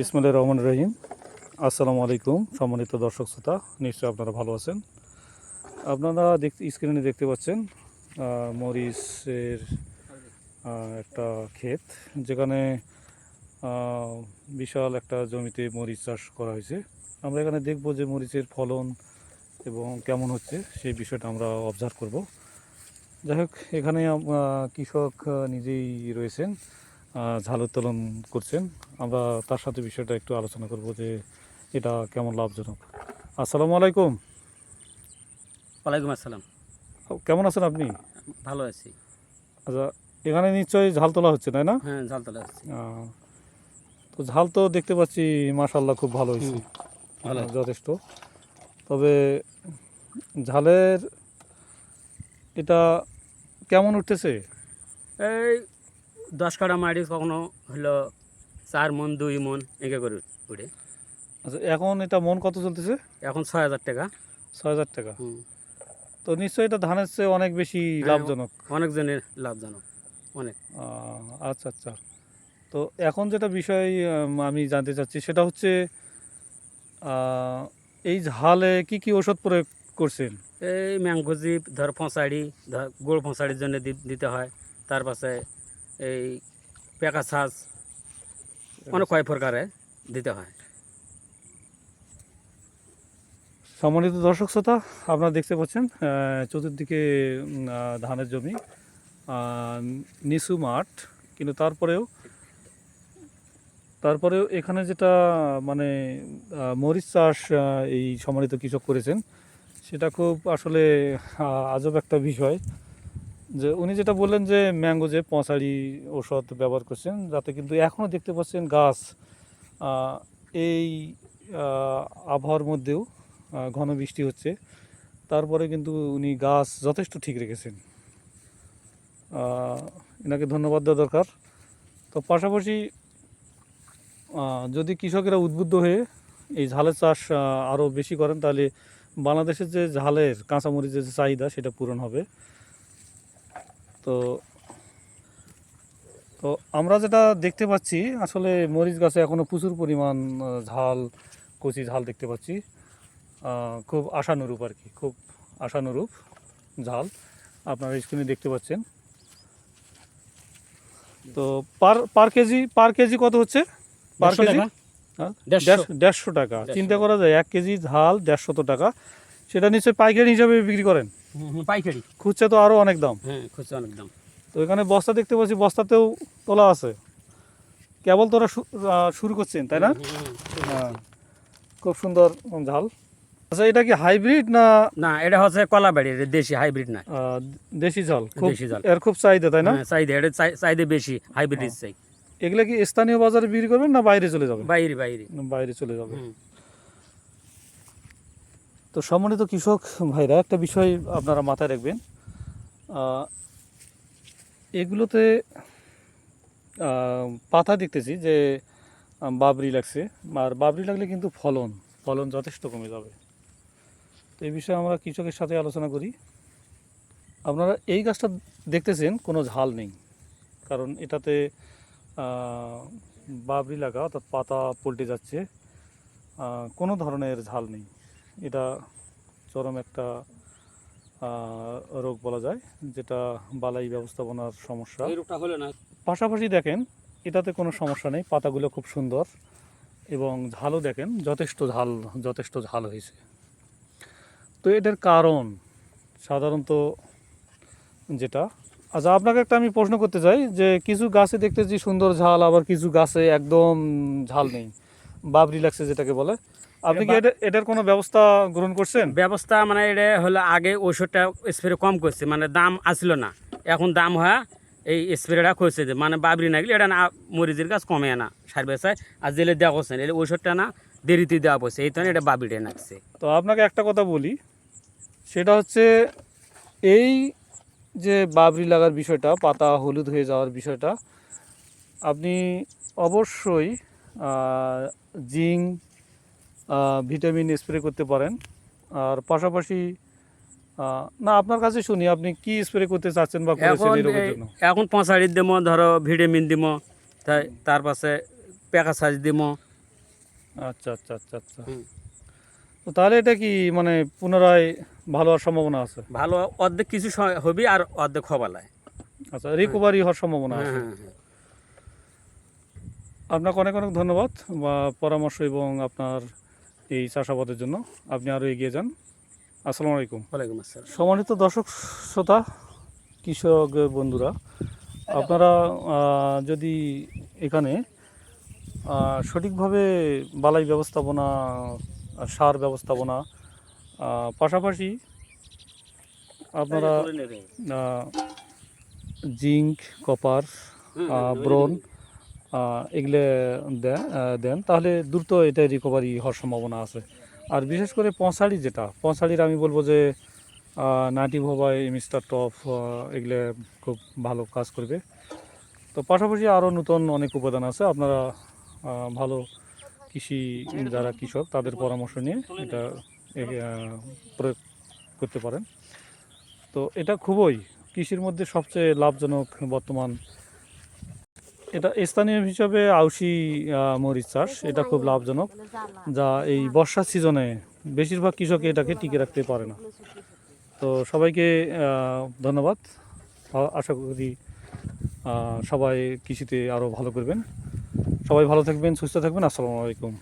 বিসমুল্লাহ রহমান রহিম। আসসালামু আলাইকুম, সম্মানিত দর্শক শ্রোতা, নিশ্চয়ই আপনারা ভালো আছেন। আপনারা দেখ স্ক্রিনে দেখতে পাচ্ছেন মরিচের একটা ক্ষেত, যেখানে বিশাল একটা জমিতে মরিচ চাষ করা হয়েছে। আমরা এখানে দেখব যে মরিচের ফলন এবং কেমন হচ্ছে, সেই বিষয়টা আমরা অবজার্ভ করব। যাই হোক, এখানে কৃষক নিজেই রয়েছেন। ঝাল উত্তোলন করছেন। আমরা তার সাথে বিষয়টা একটু আলোচনা করব যে এটা কেমন লাভজনক। আসসালামু আলাইকুম। ওয়ালাইকুম আসসালাম। কেমন আছেন আপনি? ভালো আছি। আচ্ছা এখানে নিশ্চয়ই ঝাল তোলা হচ্ছে তাই না? হ্যাঁ ঝাল তোলা আহ, তো ঝাল তো দেখতে পাচ্ছি মাশাল্লাহ খুব ভালো হয়েছে। ভালো। যথেষ্ট। তবে ঝালের এটা কেমন উঠতেছে? এই দশ কাটা মাটি কখনো হলো চার মন দুই মন এঁকে করে উঠে। আচ্ছা এখন এটা মন কত চলতেছে? এখন ছয় হাজার টাকা। ছয় হাজার টাকা। তো নিশ্চয়ই এটা ধানের চেয়ে অনেক বেশি হ্যাঁ, লাভজনক। অনেকজনের লাভজনক অনেক। আচ্ছা আচ্ছা। তো এখন যেটা বিষয় আমি জানতে চাচ্ছি সেটা হচ্ছে এই ঝালে কি কি ওষুধ প্রয়োগ করছেন? এই ম্যাংকোজি ধর ফসাড়ি ধর গোড় ফসাড়ির জন্য দিতে হয়। তার পাশে এই পেকা ছাঁচ অনেক কয় প্রকারে দিতে হয়। সম্মানিত দর্শক শ্রোতা, আপনারা দেখতে পাচ্ছেন চতুর্দিকে ধানের জমি নিচু মাঠ, কিন্তু তারপরেও তারপরেও এখানে যেটা মানে মরিচ চাষ এই সম্মানিত কৃষক করেছেন, সেটা খুব আসলে আজব একটা বিষয়। যে উনি যেটা বললেন যে ম্যাঙ্গো যে পঁচাড়ি ওষুধ ব্যবহার করছেন, যাতে কিন্তু এখনও দেখতে পাচ্ছেন গাছ এই আবহাওয়ার মধ্যেও ঘন বৃষ্টি হচ্ছে। তারপরে কিন্তু উনি গাছ যথেষ্ট ঠিক রেখেছেন। এনাকে ধন্যবাদ দেওয়া দরকার। তো পাশাপাশি যদি কৃষকেরা উদ্বুদ্ধ হয়ে এই ঝালের চাষ আরও বেশি করেন, তাহলে বাংলাদেশের যে ঝালের, কাঁচামরিচের যে চাহিদা, সেটা পূরণ হবে। তো তো আমরা যেটা দেখতে পাচ্ছি আসলে মরিচ গাছে এখনও প্রচুর পরিমাণ ঝাল কচি ঝাল দেখতে পাচ্ছি। খুব আশানুরূপ আর কি খুব আশানুরূপ ঝাল আপনারা স্ক্রিনে দেখতে পাচ্ছেন। তো পার পার কেজি পার কেজি কত হচ্ছে? Per KG? হ্যাঁ? দেড়শো। টাকা। চিন্তা করা যায় এক কেজি ঝাল দেড়শত টাকা। সেটা নিশ্চয়ই পাইকারি হিসাবে বিক্রি করেন? পাইকারি। খুচরা তো আরও অনেক দাম। হ্যাঁ খুচরা অনেক দাম। তো এখানে বস্তা দেখতে পাচ্ছি বস্তাতেও তোলা আছে। কেবল তোরা শুরু করছেন তাই না। হ্যাঁ খুব সুন্দর ঝাল। আচ্ছা এটা কি হাইব্রিড না না এটা হচ্ছে কলাবাড়ির দেশি হাইব্রিড না। দেশি ঝাল। খুব দেশি ঝাল। এর খুব চাহিদা তাই না? হ্যাঁ, চাহিদা এটা চাহিদা বেশি হাইব্রিড হ্যাঁ। চাই। এগুলা কি স্থানীয় বাজারে বিক্রি করবেন না বাইরে চলে যাবে বাইরে বাইরে। বাইরে চলে যাবে। তো সম্মানিত কৃষক ভাইরা, একটা বিষয় আপনারা মাথায় রাখবেন। এগুলোতে পাতা দেখতেছি যে, বাবরি লাগছে, আর বাবরি লাগলে কিন্তু ফলন ফলন যথেষ্ট কমে যাবে। তো এই বিষয়ে আমরা কৃষকের সাথে আলোচনা করি। আপনারা এই গাছটা দেখতেছেন, কোনো ঝাল নেই। কারণ এটাতে বাবরি লাগা, অর্থাৎ পাতা পল্টে যাচ্ছে কোনো ধরনের ঝাল নেই। এটা চরম একটা রোগ বলা যায় যেটা বালাই ব্যবস্থাপনার সমস্যা। পাশাপাশি দেখেন এটাতে কোনো সমস্যা নেই পাতাগুলো খুব সুন্দর এবং ঝালও দেখেন যথেষ্ট ঝাল যথেষ্ট ঝাল হয়েছে। তো এটার কারণ সাধারণত যেটা। আচ্ছা আপনাকে একটা আমি প্রশ্ন করতে চাই যে কিছু গাছে দেখতেছি সুন্দর ঝাল আবার কিছু গাছে একদম ঝাল নেই। বাবরি লাগছে যেটাকে বলে। আপনি কি এটা এটার কোনো ব্যবস্থা গ্রহণ করছেন? ব্যবস্থা মানে এটা হলো আগে ওষুধটা স্প্রে কম করছে মানে দাম আসছিল না। এখন দাম হয় এই স্প্রেটা করছে যে মানে বাবরি না গেলে এটা না মরিচের গাছ কমে না সার বেসায় আর জেলে দেওয়া করছে না ওষুধটা না দেরিতে দেওয়া পড়ছে এই জন্য এটা বাবরিটা নাকছে তো আপনাকে একটা কথা বলি সেটা হচ্ছে এই যে বাবরি লাগার বিষয়টা পাতা হলুদ হয়ে যাওয়ার বিষয়টা আপনি অবশ্যই জিঙ্ক ভিটামিন স্প্রে করতে পারেন। আর পাশাপাশি না আপনার কাছে শুনি আপনি কি স্প্রে করতে চাচ্ছেন বা করেছেন এখন জন্য? পঁচাড়ি দিমো ধরো ভিটামিন দিমো তাই তার পাশে পেকা সাজ দিমো আচ্ছা আচ্ছা আচ্ছা। আচ্ছা তো তাহলে এটা কি মানে পুনরায় ভালো হওয়ার সম্ভাবনা আছে? ভালো অর্ধেক কিছু হবি আর অর্ধেক হবালায় আচ্ছা রিকভারি হওয়ার সম্ভাবনা হ্যাঁ আছে। হ্যাঁ হ্যাঁ। আপনাকে অনেক অনেক ধন্যবাদ বা পরামর্শ এবং আপনার এই চাষাবাদের জন্য। আপনি আরও এগিয়ে যান। আসসালামু আলাইকুম। ওয়ালাইকুম আসসালাম। সম্মানিত দর্শক শ্রোতা কৃষক বন্ধুরা আপনারা যদি এখানে সঠিকভাবে বালাই ব্যবস্থাপনা সার ব্যবস্থাপনা পাশাপাশি আপনারা জিঙ্ক কপার ব্রোন এগুলো দেন তাহলে দ্রুত এটা রিকভারি হওয়ার সম্ভাবনা আছে। আর বিশেষ করে পঁচাড়ি যেটা পঁচাড়ির আমি বলব যে নাইটি ভোবাই মিস্টার টপ এগুলো খুব ভালো কাজ করবে। তো পাশাপাশি আরও নতুন অনেক উপাদান আছে, আপনারা ভালো কৃষি যারা কৃষক, তাদের পরামর্শ নিয়ে এটা প্রয়োগ করতে পারেন। তো এটা খুবই কৃষির মধ্যে সবচেয়ে লাভজনক বর্তমান এটা স্থানীয় হিসাবে আউশি মরিচ চাষ। এটা খুব লাভজনক, যা এই বর্ষার সিজনে বেশিরভাগ কৃষক এটাকে টিকে রাখতে পারে না। তো সবাইকে ধন্যবাদ। আশা করি সবাই কৃষিতে আরও ভালো করবেন। সবাই ভালো থাকবেন, সুস্থ থাকবেন। আসসালামু আলাইকুম।